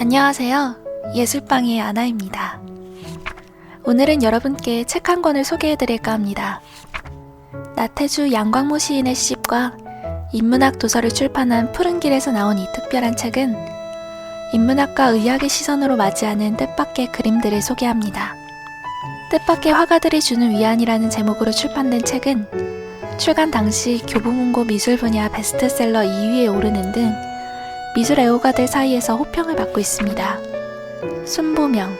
안녕하세요. 예술방의 아나입니다. 오늘은 여러분께 책 한 권을 소개해 드릴까 합니다. 나태주 양광모 시인의 시집과 인문학 도서를 출판한 푸른 길에서 나온 이 특별한 책은 인문학과 의학의 시선으로 맞이하는 뜻밖의 그림들을 소개합니다. 뜻밖의 화가들이 주는 위안이라는 제목으로 출판된 책은 출간 당시 교보문고 미술 분야 베스트셀러 2위에 오르는 등 미술 애호가들 사이에서 호평을 받고 있습니다. 순보명,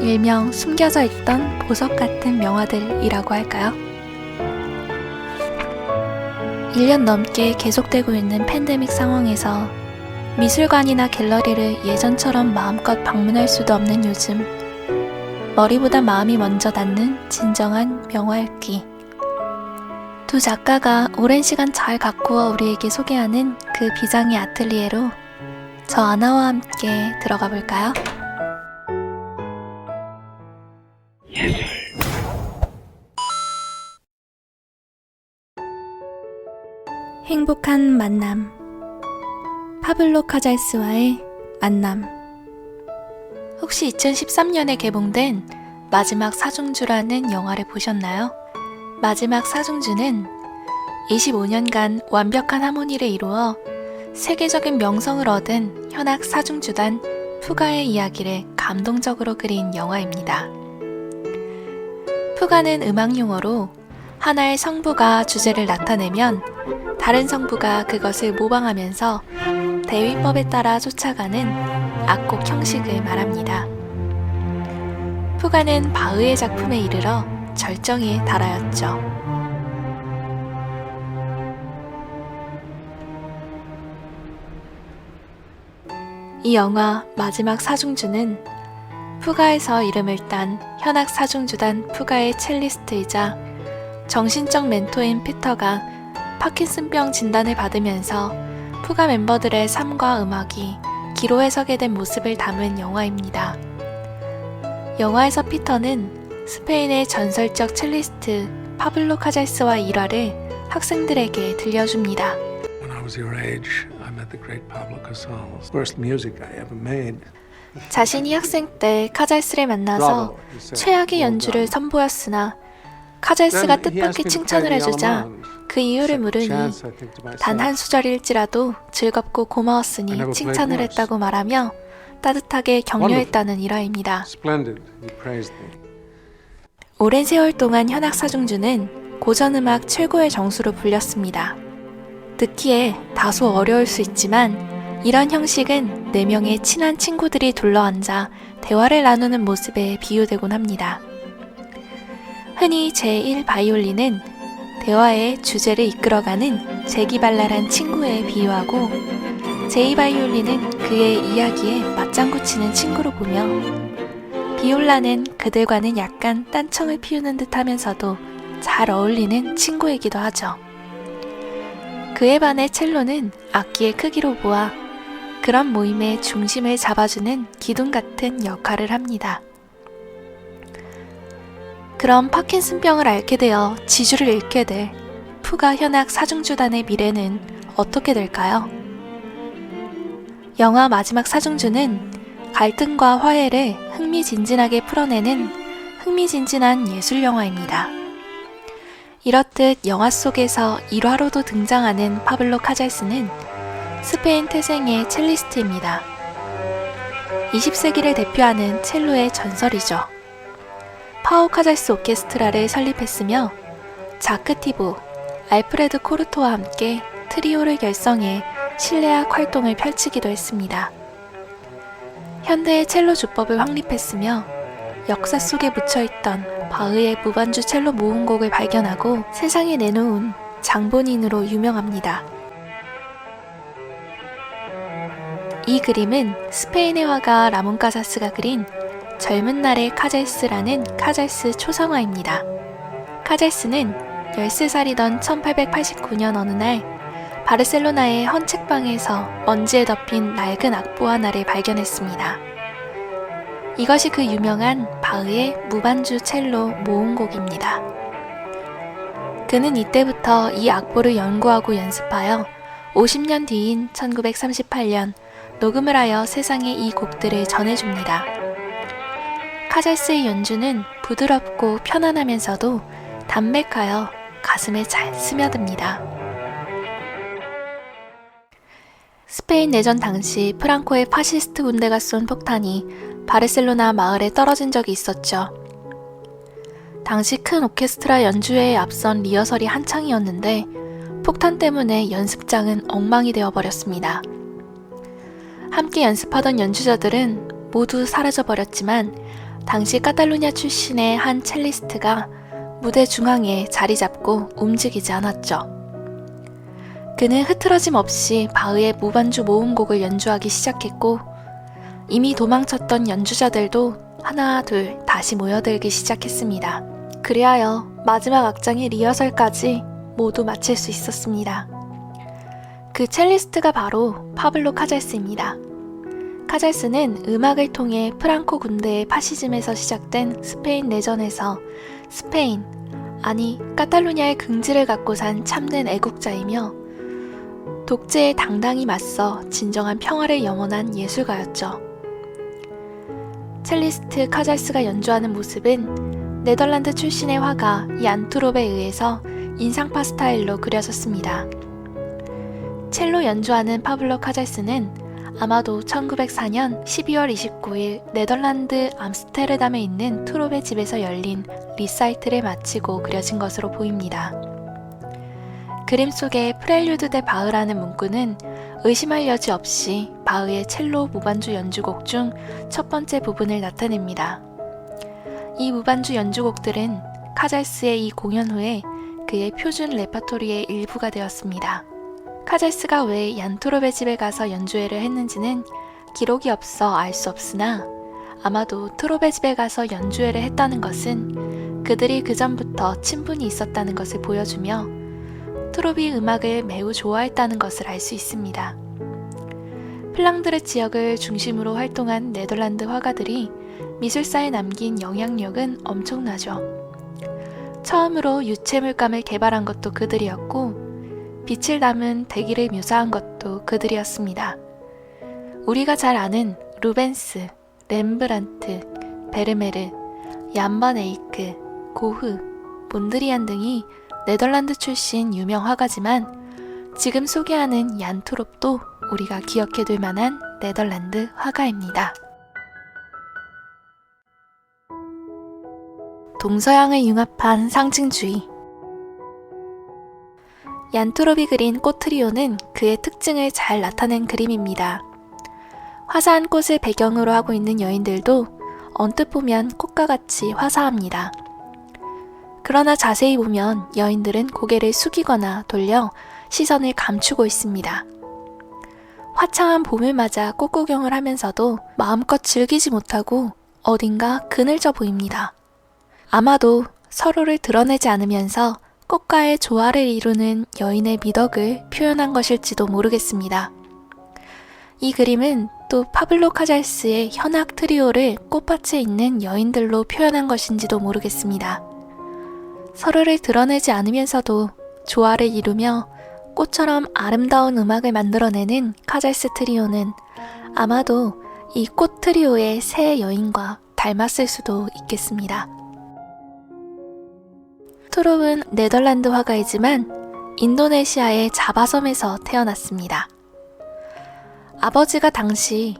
일명 숨겨져 있던 보석 같은 명화들이라고 할까요? 1년 넘게 계속되고 있는 팬데믹 상황에서 미술관이나 갤러리를 예전처럼 마음껏 방문할 수도 없는 요즘, 머리보다 마음이 먼저 닿는 진정한 명화 읽기. 두 작가가 오랜 시간 잘 가꾸어 우리에게 소개하는 그 비장의 아틀리에로 저 아나와 함께 들어가 볼까요? 행복한 만남 파블로 카잘스와의 만남 혹시 2013년에 개봉된 마지막 사중주라는 영화를 보셨나요? 마지막 사중주는 25년간 완벽한 하모니를 이루어 세계적인 명성을 얻은 현악 사중주단 푸가의 이야기를 감동적으로 그린 영화입니다. 푸가는 음악 용어로 하나의 성부가 주제를 나타내면 다른 성부가 그것을 모방하면서 대위법에 따라 쫓아가는 악곡 형식을 말합니다. 푸가는 바흐의 작품에 이르러 절정에 달하였죠. 이 영화 마지막 사중주는 푸가에서 이름을 딴 현악 사중주단 푸가의 첼리스트이자 정신적 멘토인 피터가 파킨슨병 진단을 받으면서 푸가 멤버들의 삶과 음악이 기로 해석에 된 모습을 담은 영화입니다. 영화에서 피터는 스페인의 전설적 첼리스트 파블로 카잘스와 일화를 학생들에게 들려줍니다. When I was your age, I met the great Pablo Casals. First music I ever made. 자신이 학생 때 카잘스를 만나서 최악의 연주를 선보였으나 카잘스가 뜻밖의 칭찬을 해주자 그 이유를 물으니 단한 수절일지라도 즐겁고 고마웠으니 칭찬을 했다고 말하며 따뜻하게 격려했다는 일화입니다. 오랜 세월 동안 현악 사중주는 고전 음악 최고의 정수로 불렸습니다. 듣기에 다소 어려울 수 있지만 이런 형식은 네 명의 친한 친구들이 둘러앉아 대화를 나누는 모습에 비유되곤 합니다. 흔히 제1 바이올린은 대화의 주제를 이끌어가는 재기발랄한 친구에 비유하고 제2 바이올린은 그의 이야기에 맞장구 치는 친구로 보며 비올라는 그들과는 약간 딴청을 피우는 듯 하면서도 잘 어울리는 친구이기도 하죠. 그에 반해 첼로는 악기의 크기로 보아 그런 모임의 중심을 잡아주는 기둥 같은 역할을 합니다. 그럼 파킨슨병을 앓게 되어 지주를 잃게 될 푸가 현악 사중주단의 미래는 어떻게 될까요? 영화 마지막 사중주는 갈등과 화해를 흥미진진하게 풀어내는 흥미진진한 예술 영화입니다. 이렇듯 영화 속에서 일화로도 등장하는 파블로 카잘스는 스페인 태생의 첼리스트입니다. 20세기를 대표하는 첼로의 전설이죠. 파오 카잘스 오케스트라를 설립했으며 자크 티보, 알프레드 코르토와 함께 트리오를 결성해 실내악 활동을 펼치기도 했습니다. 현대의 첼로 주법을 확립했으며 역사 속에 묻혀있던 바흐의 무반주 첼로 모음곡을 발견하고 세상에 내놓은 장본인으로 유명합니다. 이 그림은 스페인의 화가 라몬 카사스가 그린 젊은 날의 카잘스라는 카잘스 초상화입니다. 카잘스는 13살이던 1889년 어느 날 바르셀로나의 헌책방에서 먼지에 덮인 낡은 악보 하나를 발견했습니다. 이것이 그 유명한 바흐의 무반주 첼로 모음곡입니다. 그는 이때부터 이 악보를 연구하고 연습하여 50년 뒤인 1938년 녹음을 하여 세상에 이 곡들을 전해줍니다. 카잘스의 연주는 부드럽고 편안하면서도 담백하여 가슴에 잘 스며듭니다. 스페인 내전 당시 프랑코의 파시스트 군대가 쏜 폭탄이 바르셀로나 마을에 떨어진 적이 있었죠. 당시 큰 오케스트라 연주회에 앞선 리허설이 한창이었는데 폭탄 때문에 연습장은 엉망이 되어버렸습니다. 함께 연습하던 연주자들은 모두 사라져버렸지만 당시 카탈루냐 출신의 한 첼리스트가 무대 중앙에 자리 잡고 움직이지 않았죠. 그는 흐트러짐 없이 바흐의 무반주 모음곡을 연주하기 시작했고 이미 도망쳤던 연주자들도 하나 둘 다시 모여들기 시작했습니다. 그리하여 마지막 악장의 리허설까지 모두 마칠 수 있었습니다. 그 첼리스트가 바로 파블로 카잘스입니다. 카잘스는 음악을 통해 프랑코 군대의 파시즘에서 시작된 스페인 내전에서 스페인, 아니 카탈루냐의 긍지를 갖고 산 참된 애국자이며 독재에 당당히 맞서 진정한 평화를 염원한 예술가였죠. 첼리스트 카잘스가 연주하는 모습은 네덜란드 출신의 화가 얀투롭에 의해서 인상파 스타일로 그려졌습니다. 첼로 연주하는 파블로 카잘스는 아마도 1904년 12월 29일 네덜란드 암스테르담에 있는 트롭의 집에서 열린 리사이트를 마치고 그려진 것으로 보입니다. 그림 속에 프렐류드 대 바흐라는 문구는 의심할 여지 없이 바흐의 첼로 무반주 연주곡 중 첫 번째 부분을 나타냅니다. 이 무반주 연주곡들은 카잘스의 이 공연 후에 그의 표준 레파토리의 일부가 되었습니다. 카잘스가 왜 얀토롭의 집에 가서 연주회를 했는지는 기록이 없어 알 수 없으나 아마도 트롭의 집에 가서 연주회를 했다는 것은 그들이 그 전부터 친분이 있었다는 것을 보여주며 트롭이 음악을 매우 좋아했다는 것을 알 수 있습니다. 플랑드르 지역을 중심으로 활동한 네덜란드 화가들이 미술사에 남긴 영향력은 엄청나죠. 처음으로 유체 물감을 개발한 것도 그들이었고, 빛을 담은 대기를 묘사한 것도 그들이었습니다. 우리가 잘 아는 루벤스, 렘브란트, 베르메르, 얀번 에이크, 고흐, 몬드리안 등이 네덜란드 출신 유명 화가지만 지금 소개하는 얀투롭도 우리가 기억해둘 만한 네덜란드 화가입니다. 동서양을 융합한 상징주의 얀투롭이 그린 꽃트리오는 그의 특징을 잘 나타낸 그림입니다. 화사한 꽃을 배경으로 하고 있는 여인들도 언뜻 보면 꽃과 같이 화사합니다. 그러나 자세히 보면 여인들은 고개를 숙이거나 돌려 시선을 감추고 있습니다. 화창한 봄을 맞아 꽃구경을 하면서도 마음껏 즐기지 못하고 어딘가 그늘져 보입니다. 아마도 서로를 드러내지 않으면서 꽃과의 조화를 이루는 여인의 미덕을 표현한 것일지도 모르겠습니다. 이 그림은 또 파블로 카잘스의 현악 트리오를 꽃밭에 있는 여인들로 표현한 것인지도 모르겠습니다. 서로를 드러내지 않으면서도 조화를 이루며 꽃처럼 아름다운 음악을 만들어내는 카잘스 트리오는 아마도 이 꽃 트리오의 새 여인과 닮았을 수도 있겠습니다. 트롭은 네덜란드 화가이지만 인도네시아의 자바섬에서 태어났습니다. 아버지가 당시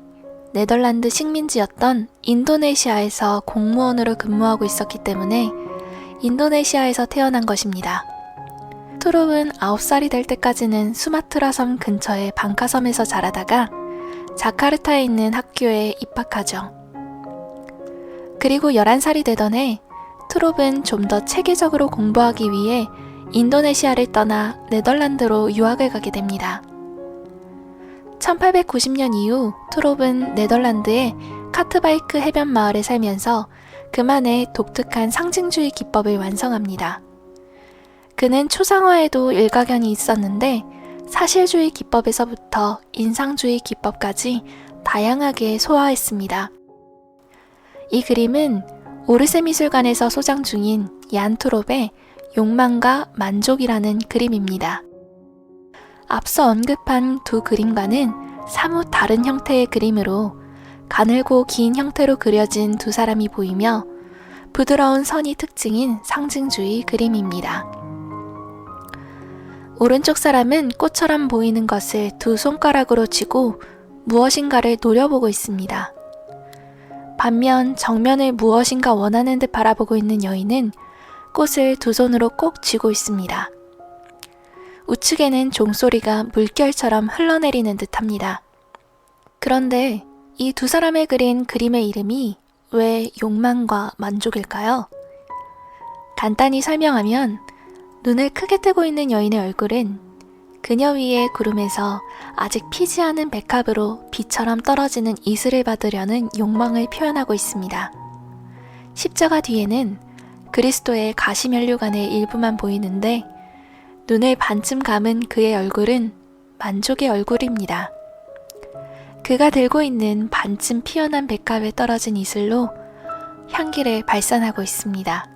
네덜란드 식민지였던 인도네시아에서 공무원으로 근무하고 있었기 때문에 인도네시아에서 태어난 것입니다. 트롭은 9살이 될 때까지는 수마트라 섬 근처의 방카섬에서 자라다가 자카르타에 있는 학교에 입학하죠. 그리고 11살이 되던 해 트롭은 좀 더 체계적으로 공부하기 위해 인도네시아를 떠나 네덜란드로 유학을 가게 됩니다. 1890년 이후 트롭은 네덜란드의 카트바이크 해변 마을에 살면서 그만의 독특한 상징주의 기법을 완성합니다. 그는 초상화에도 일가견이 있었는데 사실주의 기법에서부터 인상주의 기법까지 다양하게 소화했습니다. 이 그림은 오르세 미술관에서 소장 중인 얀투롭의 욕망과 만족이라는 그림입니다. 앞서 언급한 두 그림과는 사뭇 다른 형태의 그림으로 가늘고 긴 형태로 그려진 두 사람이 보이며 부드러운 선이 특징인 상징주의 그림입니다. 오른쪽 사람은 꽃처럼 보이는 것을 두 손가락으로 쥐고 무엇인가를 노려보고 있습니다. 반면 정면을 무엇인가 원하는 듯 바라보고 있는 여인은 꽃을 두 손으로 꼭 쥐고 있습니다. 우측에는 종소리가 물결처럼 흘러내리는 듯 합니다. 그런데 이 두 사람을 그린 그림의 이름이 왜 욕망과 만족일까요? 간단히 설명하면 눈을 크게 뜨고 있는 여인의 얼굴은 그녀 위의 구름에서 아직 피지 않은 백합으로 비처럼 떨어지는 이슬을 받으려는 욕망을 표현하고 있습니다. 십자가 뒤에는 그리스도의 가시면류관의 일부만 보이는데 눈을 반쯤 감은 그의 얼굴은 만족의 얼굴입니다. 그가 들고 있는 반쯤 피어난 백합에 떨어진 이슬로 향기를 발산하고 있습니다.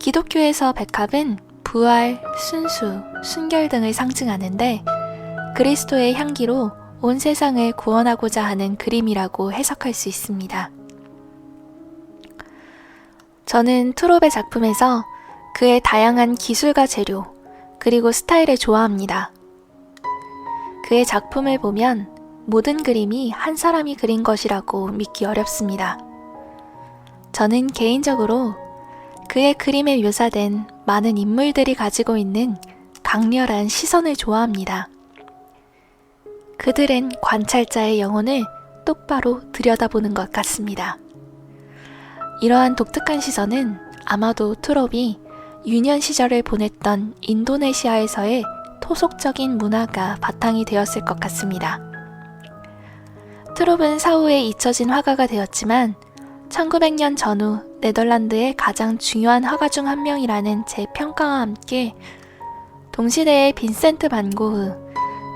기독교에서 백합은 부활, 순수, 순결 등을 상징하는데 그리스도의 향기로 온 세상을 구원하고자 하는 그림이라고 해석할 수 있습니다. 저는 트롭의 작품에서 그의 다양한 기술과 재료, 그리고 스타일을 좋아합니다. 그의 작품을 보면 모든 그림이 한 사람이 그린 것이라고 믿기 어렵습니다. 저는 개인적으로 그의 그림에 묘사된 많은 인물들이 가지고 있는 강렬한 시선을 좋아합니다. 그들은 관찰자의 영혼을 똑바로 들여다보는 것 같습니다. 이러한 독특한 시선은 아마도 트롭이 유년 시절을 보냈던 인도네시아에서의 토속적인 문화가 바탕이 되었을 것 같습니다. 트롭은 사후에 잊혀진 화가가 되었지만 1900년 전후 네덜란드의 가장 중요한 화가 중 한 명이라는 제 평가와 함께 동시대의 빈센트 반 고흐,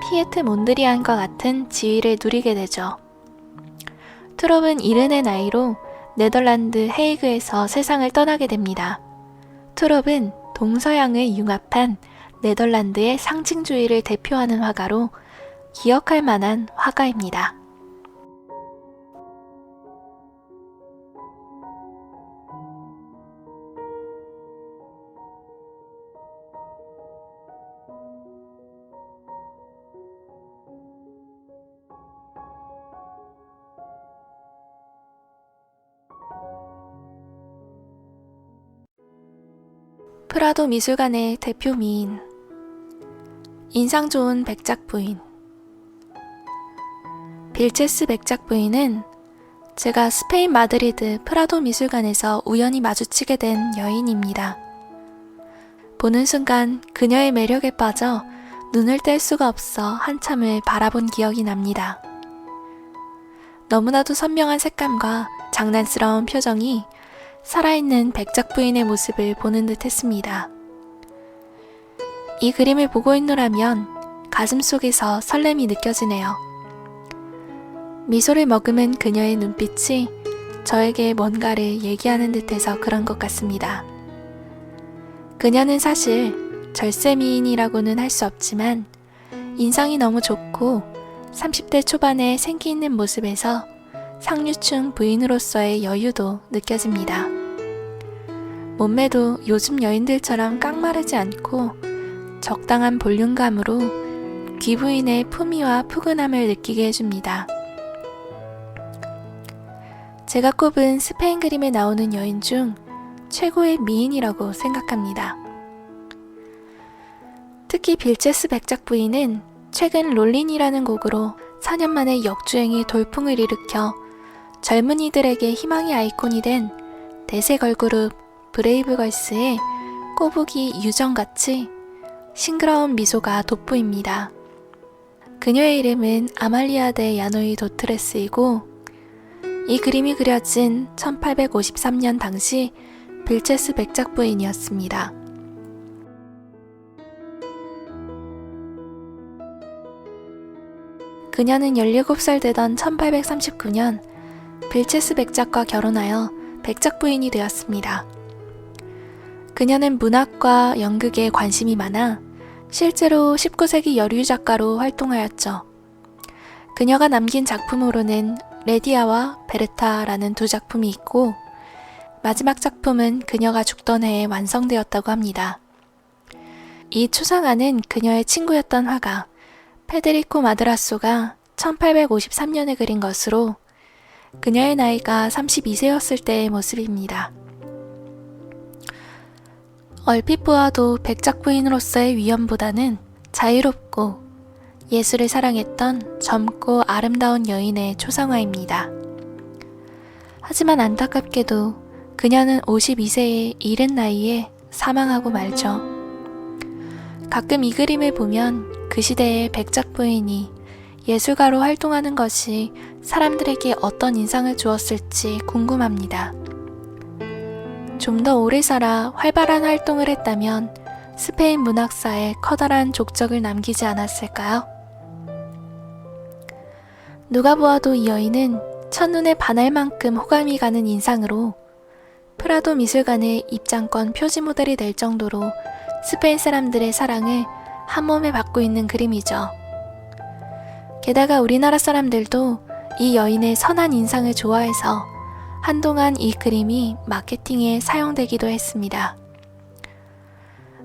피에트 몬드리안과 같은 지위를 누리게 되죠. 트롭은 이른의 나이로 네덜란드 헤이그에서 세상을 떠나게 됩니다. 트롭은 동서양을 융합한 네덜란드의 상징주의를 대표하는 화가로 기억할 만한 화가입니다. 프라도 미술관의 대표 미인 인상 좋은 백작 부인 빌체스 백작 부인은 제가 스페인 마드리드 프라도 미술관에서 우연히 마주치게 된 여인입니다. 보는 순간 그녀의 매력에 빠져 눈을 뗄 수가 없어 한참을 바라본 기억이 납니다. 너무나도 선명한 색감과 장난스러운 표정이 살아있는 백작 부인의 모습을 보는 듯 했습니다. 이 그림을 보고 있노라면 가슴 속에서 설렘이 느껴지네요. 미소를 머금은 그녀의 눈빛이 저에게 뭔가를 얘기하는 듯해서 그런 것 같습니다. 그녀는 사실 절세 미인이라고는 할 수 없지만 인상이 너무 좋고 30대 초반의 생기 있는 모습에서 상류층 부인으로서의 여유도 느껴집니다. 몸매도 요즘 여인들처럼 깡마르지 않고 적당한 볼륨감으로 귀부인의 품위와 푸근함을 느끼게 해줍니다. 제가 꼽은 스페인 그림에 나오는 여인 중 최고의 미인이라고 생각합니다. 특히 빌체스 백작 부인은 최근 롤린이라는 곡으로 4년 만에 역주행이 돌풍을 일으켜 젊은이들에게 희망의 아이콘이 된 대세 걸그룹 브레이브걸스의 꼬부기 유정같이 싱그러운 미소가 돋보입니다. 그녀의 이름은 아말리아 데 야노이 도트레스이고 이 그림이 그려진 1853년 당시 빌체스 백작 부인이었습니다. 그녀는 17살 되던 1839년 빌체스 백작과 결혼하여 백작 부인이 되었습니다. 그녀는 문학과 연극에 관심이 많아 실제로 19세기 여류 작가로 활동하였죠. 그녀가 남긴 작품으로는 레디아와 베르타라는 두 작품이 있고 마지막 작품은 그녀가 죽던 해에 완성되었다고 합니다. 이 초상화는 그녀의 친구였던 화가 페데리코 마드라소가 1853년에 그린 것으로 그녀의 나이가 32세였을 때의 모습입니다. 얼핏 보아도 백작 부인으로서의 위엄보다는 자유롭고 예술을 사랑했던 젊고 아름다운 여인의 초상화입니다. 하지만 안타깝게도 그녀는 52세의 이른 나이에 사망하고 말죠. 가끔 이 그림을 보면 그 시대의 백작 부인이 예술가로 활동하는 것이 사람들에게 어떤 인상을 주었을지 궁금합니다. 좀 더 오래 살아 활발한 활동을 했다면 스페인 문학사에 커다란 족적을 남기지 않았을까요? 누가 보아도 이 여인은 첫눈에 반할 만큼 호감이 가는 인상으로 프라도 미술관의 입장권 표지 모델이 될 정도로 스페인 사람들의 사랑을 한 몸에 받고 있는 그림이죠. 게다가 우리나라 사람들도 이 여인의 선한 인상을 좋아해서 한동안 이 그림이 마케팅에 사용되기도 했습니다.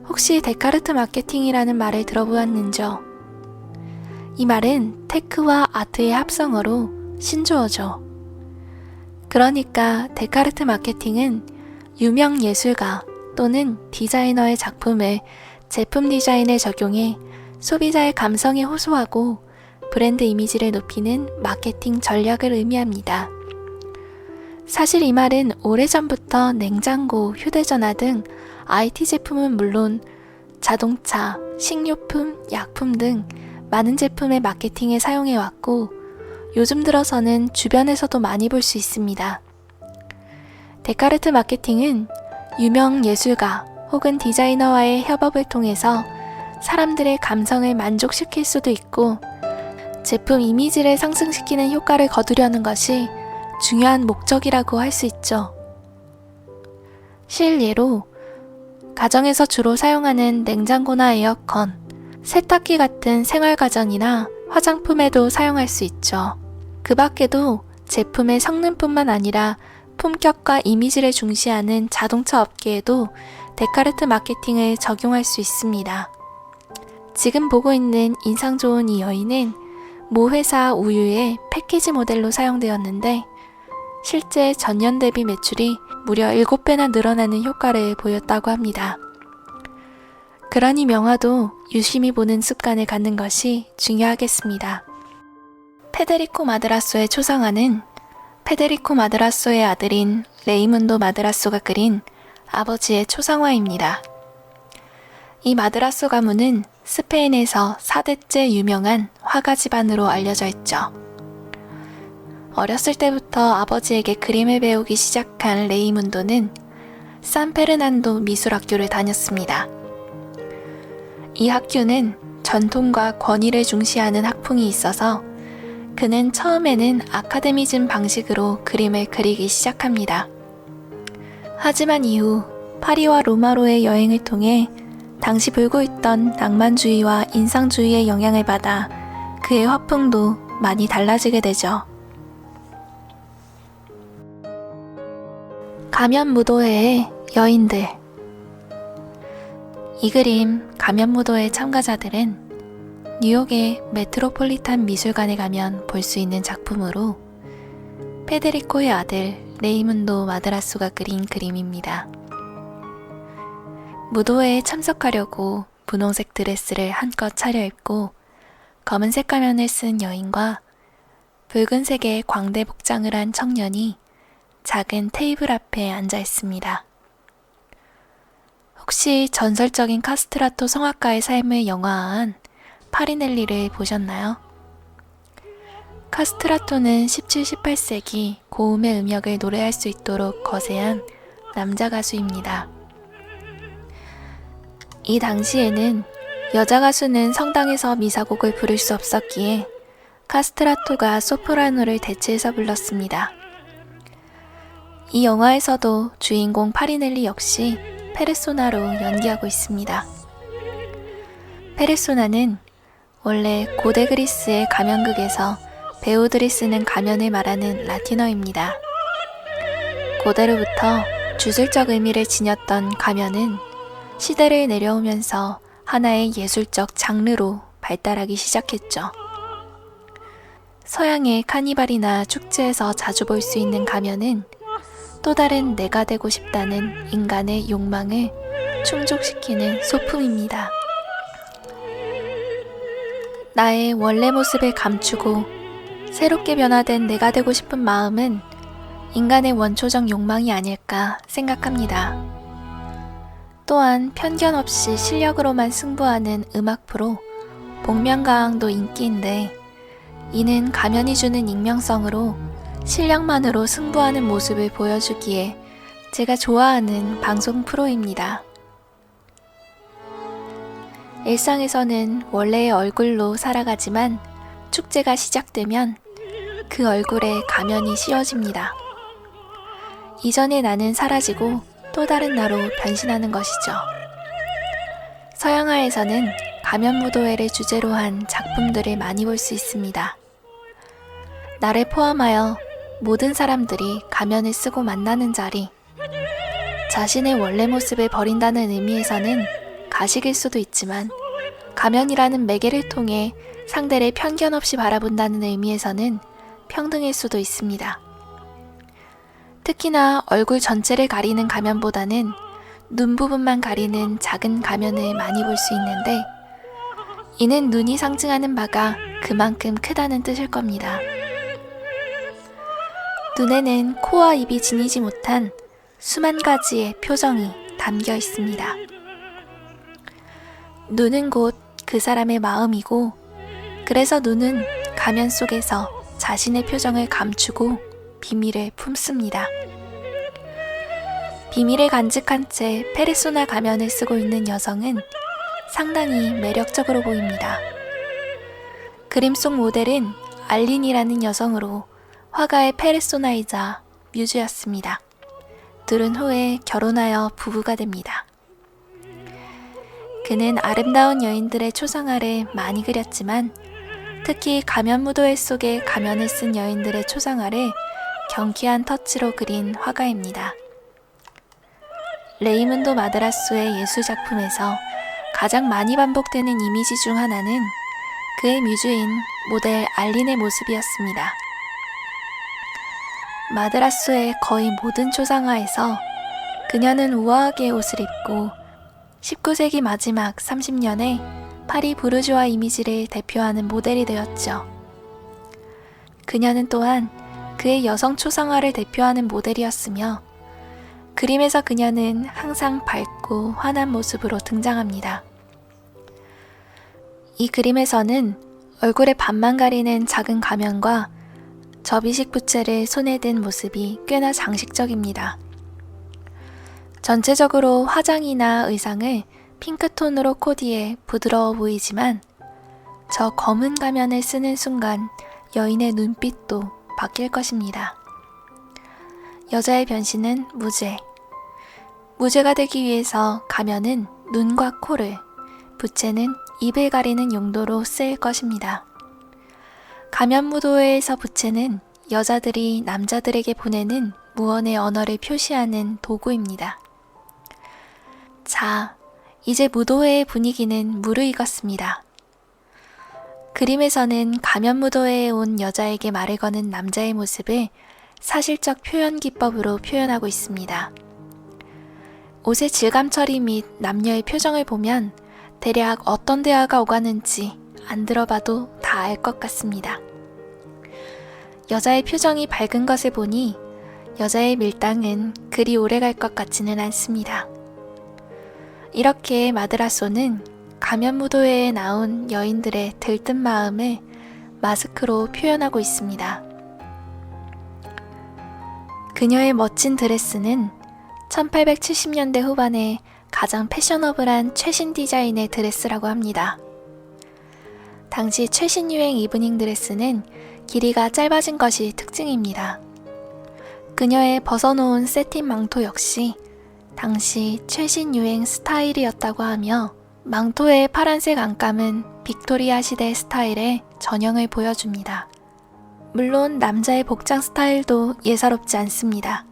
혹시 데카르트 마케팅이라는 말을 들어보았는죠? 이 말은 테크와 아트의 합성어로 신조어죠. 그러니까 데카르트 마케팅은 유명 예술가 또는 디자이너의 작품을 제품 디자인에 적용해 소비자의 감성에 호소하고 브랜드 이미지를 높이는 마케팅 전략을 의미합니다. 사실 이 말은 오래전부터 냉장고, 휴대전화 등 IT 제품은 물론 자동차, 식료품, 약품 등 많은 제품의 마케팅에 사용해 왔고 요즘 들어서는 주변에서도 많이 볼 수 있습니다. 데카르트 마케팅은 유명 예술가 혹은 디자이너와의 협업을 통해서 사람들의 감성을 만족시킬 수도 있고 제품 이미지를 상승시키는 효과를 거두려는 것이 중요한 목적이라고 할 수 있죠. 실예로 가정에서 주로 사용하는 냉장고나 에어컨, 세탁기 같은 생활가전이나 화장품에도 사용할 수 있죠. 그 밖에도 제품의 성능뿐만 아니라 품격과 이미지를 중시하는 자동차 업계에도 데카르트 마케팅을 적용할 수 있습니다. 지금 보고 있는 인상 좋은 이 여인은 모 회사 우유의 패키지 모델로 사용되었는데 실제 전년 대비 매출이 무려 7배나 늘어나는 효과를 보였다고 합니다. 그러니 명화도 유심히 보는 습관을 갖는 것이 중요하겠습니다. 페데리코 마드라소의 초상화는 페데리코 마드라소의 아들인 레이문도 마드라소가 그린 아버지의 초상화입니다. 이 마드라소 가문은 스페인에서 4대째 유명한 화가 집안으로 알려져 있죠. 어렸을 때부터 아버지에게 그림을 배우기 시작한 레이문도는 산페르난도 미술학교를 다녔습니다. 이 학교는 전통과 권위를 중시하는 학풍이 있어서 그는 처음에는 아카데미즘 방식으로 그림을 그리기 시작합니다. 하지만 이후 파리와 로마로의 여행을 통해 당시 불고 있던 낭만주의와 인상주의의 영향을 받아 그의 화풍도 많이 달라지게 되죠. 가면무도회의 여인들 이 그림 가면무도회 참가자들은 뉴욕의 메트로폴리탄 미술관에 가면 볼 수 있는 작품으로 페데리코의 아들 레이문도 마드라소가 그린 그림입니다. 무도회에 참석하려고 분홍색 드레스를 한껏 차려입고 검은색 가면을 쓴 여인과 붉은색의 광대 복장을 한 청년이 작은 테이블 앞에 앉아 있습니다. 혹시 전설적인 카스트라토 성악가의 삶을 영화화한 파리넬리를 보셨나요? 카스트라토는 17, 18세기 고음의 음역을 노래할 수 있도록 거세한 남자 가수입니다. 이 당시에는 여자 가수는 성당에서 미사곡을 부를 수 없었기에 카스트라토가 소프라노를 대체해서 불렀습니다. 이 영화에서도 주인공 파리넬리 역시 페르소나로 연기하고 있습니다. 페르소나는 원래 고대 그리스의 가면극에서 배우들이 쓰는 가면을 말하는 라틴어입니다. 고대로부터 주술적 의미를 지녔던 가면은 시대를 내려오면서 하나의 예술적 장르로 발달하기 시작했죠. 서양의 카니발이나 축제에서 자주 볼 수 있는 가면은 또 다른 내가 되고 싶다는 인간의 욕망을 충족시키는 소품입니다. 나의 원래 모습을 감추고 새롭게 변화된 내가 되고 싶은 마음은 인간의 원초적 욕망이 아닐까 생각합니다. 또한 편견 없이 실력으로만 승부하는 음악 프로 복면가왕도 인기인데 이는 가면이 주는 익명성으로 실력만으로 승부하는 모습을 보여주기에 제가 좋아하는 방송 프로입니다. 일상에서는 원래의 얼굴로 살아가지만 축제가 시작되면 그 얼굴에 가면이 씌워집니다. 이전의 나는 사라지고 또 다른 나로 변신하는 것이죠. 서양화에서는 가면 무도회를 주제로 한 작품들을 많이 볼 수 있습니다. 나를 포함하여 모든 사람들이 가면을 쓰고 만나는 자리, 자신의 원래 모습을 버린다는 의미에서는 가식일 수도 있지만 가면이라는 매개를 통해 상대를 편견 없이 바라본다는 의미에서는 평등일 수도 있습니다. 특히나 얼굴 전체를 가리는 가면보다는 눈 부분만 가리는 작은 가면을 많이 볼 수 있는데 이는 눈이 상징하는 바가 그만큼 크다는 뜻일 겁니다. 눈에는 코와 입이 지니지 못한 수만 가지의 표정이 담겨 있습니다. 눈은 곧 그 사람의 마음이고, 그래서 눈은 가면 속에서 자신의 표정을 감추고 비밀을 품습니다. 비밀을 간직한 채 페르소나 가면을 쓰고 있는 여성은 상당히 매력적으로 보입니다. 그림 속 모델은 알린이라는 여성으로 화가의 페르소나이자 뮤즈였습니다. 둘은 후에 결혼하여 부부가 됩니다. 그는 아름다운 여인들의 초상화를 많이 그렸지만 특히 가면 무도회 속에 가면을 쓴 여인들의 초상화를 경쾌한 터치로 그린 화가입니다. 레이문도 마드라소의 예술 작품에서 가장 많이 반복되는 이미지 중 하나는 그의 뮤즈인 모델 알린의 모습이었습니다. 마드라소의 거의 모든 초상화에서 그녀는 우아하게 옷을 입고 19세기 마지막 30년에 파리 부르주아 이미지를 대표하는 모델이 되었죠. 그녀는 또한 그의 여성 초상화를 대표하는 모델이었으며 그림에서 그녀는 항상 밝고 환한 모습으로 등장합니다. 이 그림에서는 얼굴의 반만 가리는 작은 가면과 접이식 부채를 손에 든 모습이 꽤나 장식적입니다. 전체적으로 화장이나 의상을 핑크톤으로 코디해 부드러워 보이지만 저 검은 가면을 쓰는 순간 여인의 눈빛도 바뀔 것입니다. 여자의 변신은 무죄. 무죄가 되기 위해서 가면은 눈과 코를, 부채는 입을 가리는 용도로 쓰일 것입니다. 가면 무도회에서 부채는 여자들이 남자들에게 보내는 무언의 언어를 표시하는 도구입니다. 자, 이제 무도회의 분위기는 무르익었습니다. 그림에서는 가면 무도회에 온 여자에게 말을 거는 남자의 모습을 사실적 표현 기법으로 표현하고 있습니다. 옷의 질감 처리 및 남녀의 표정을 보면 대략 어떤 대화가 오가는지 안 들어봐도 다 알 것 같습니다. 여자의 표정이 밝은 것을 보니 여자의 밀당은 그리 오래 갈 것 같지는 않습니다. 이렇게 마드라소는 가면 무도회에 나온 여인들의 들뜬 마음을 마스크로 표현하고 있습니다. 그녀의 멋진 드레스는 1870년대 후반에 가장 패셔너블한 최신 디자인의 드레스라고 합니다. 당시 최신 유행 이브닝 드레스는 길이가 짧아진 것이 특징입니다. 그녀의 벗어놓은 세틴 망토 역시 당시 최신 유행 스타일이었다고 하며 망토의 파란색 안감은 빅토리아 시대 스타일의 전형을 보여줍니다. 물론 남자의 복장 스타일도 예사롭지 않습니다.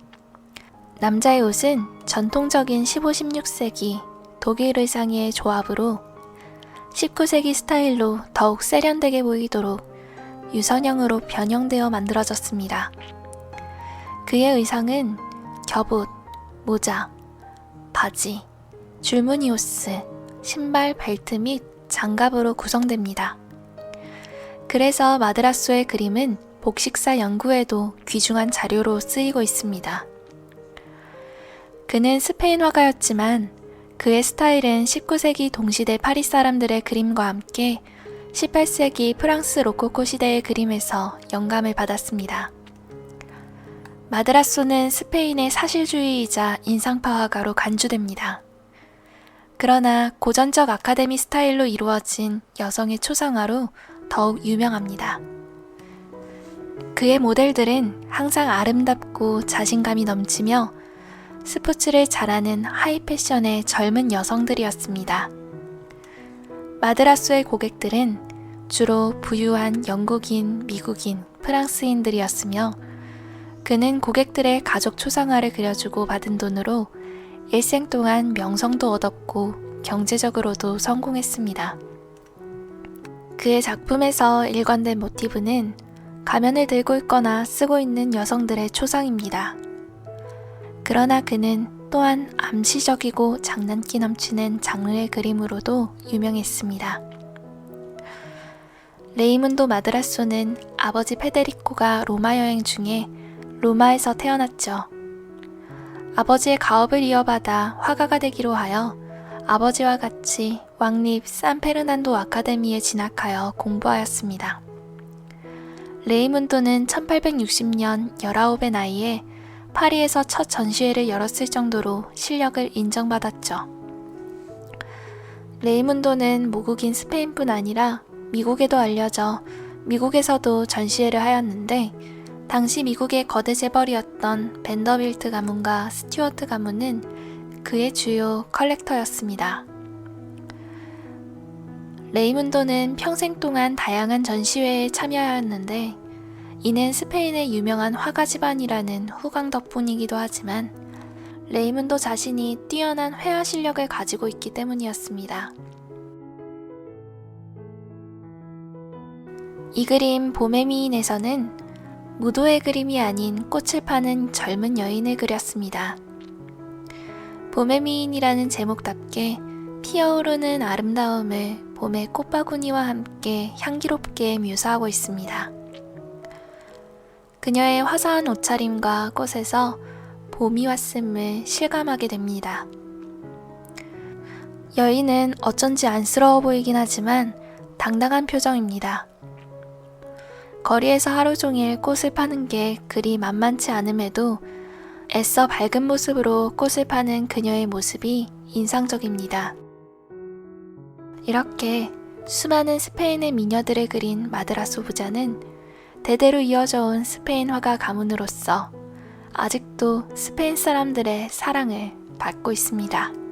남자의 옷은 전통적인 15, 16세기 독일 의상의 조합으로 19세기 스타일로 더욱 세련되게 보이도록 유선형으로 변형되어 만들어졌습니다. 그의 의상은 겹옷, 모자, 바지, 줄무늬 호스, 신발, 벨트 및 장갑으로 구성됩니다. 그래서 마드라소의 그림은 복식사 연구에도 귀중한 자료로 쓰이고 있습니다. 그는 스페인 화가였지만 그의 스타일은 19세기 동시대 파리 사람들의 그림과 함께 18세기 프랑스 로코코 시대의 그림에서 영감을 받았습니다. 마드라소는 스페인의 사실주의이자 인상파 화가로 간주됩니다. 그러나 고전적 아카데미 스타일로 이루어진 여성의 초상화로 더욱 유명합니다. 그의 모델들은 항상 아름답고 자신감이 넘치며 스포츠를 잘하는 하이 패션의 젊은 여성들이었습니다. 마드라소의 고객들은 주로 부유한 영국인, 미국인, 프랑스인들이었으며 그는 고객들의 가족 초상화를 그려주고 받은 돈으로 일생 동안 명성도 얻었고 경제적으로도 성공했습니다. 그의 작품에서 일관된 모티브는 가면을 들고 있거나 쓰고 있는 여성들의 초상입니다. 그러나 그는 또한 암시적이고 장난기 넘치는 장르의 그림으로도 유명했습니다. 레이문도 마드라소는 아버지 페데리코가 로마 여행 중에 로마에서 태어났죠. 아버지의 가업을 이어받아 화가가 되기로 하여 아버지와 같이 왕립 산페르난도 아카데미에 진학하여 공부하였습니다. 레이문도는 1860년 19의 나이에 파리에서 첫 전시회를 열었을 정도로 실력을 인정받았죠. 레이문도는 모국인 스페인뿐 아니라 미국에도 알려져 미국에서도 전시회를 하였는데 당시 미국의 거대 재벌이었던 벤더빌트 가문과 스튜어트 가문은 그의 주요 컬렉터였습니다. 레이문도는 평생 동안 다양한 전시회에 참여하였는데 이는 스페인의 유명한 화가 집안이라는 후광 덕분이기도 하지만 레이문도 자신이 뛰어난 회화 실력을 가지고 있기 때문이었습니다. 이 그림 봄의 미인에서는 무도의 그림이 아닌 꽃을 파는 젊은 여인을 그렸습니다. 봄의 미인이라는 제목답게 피어오르는 아름다움을 봄의 꽃바구니와 함께 향기롭게 묘사하고 있습니다. 그녀의 화사한 옷차림과 꽃에서 봄이 왔음을 실감하게 됩니다. 여인은 어쩐지 안쓰러워 보이긴 하지만 당당한 표정입니다. 거리에서 하루 종일 꽃을 파는 게 그리 만만치 않음에도 애써 밝은 모습으로 꽃을 파는 그녀의 모습이 인상적입니다. 이렇게 수많은 스페인의 미녀들을 그린 마드라소 부자는 대대로 이어져 온 스페인 화가 가문으로서 아직도 스페인 사람들의 사랑을 받고 있습니다.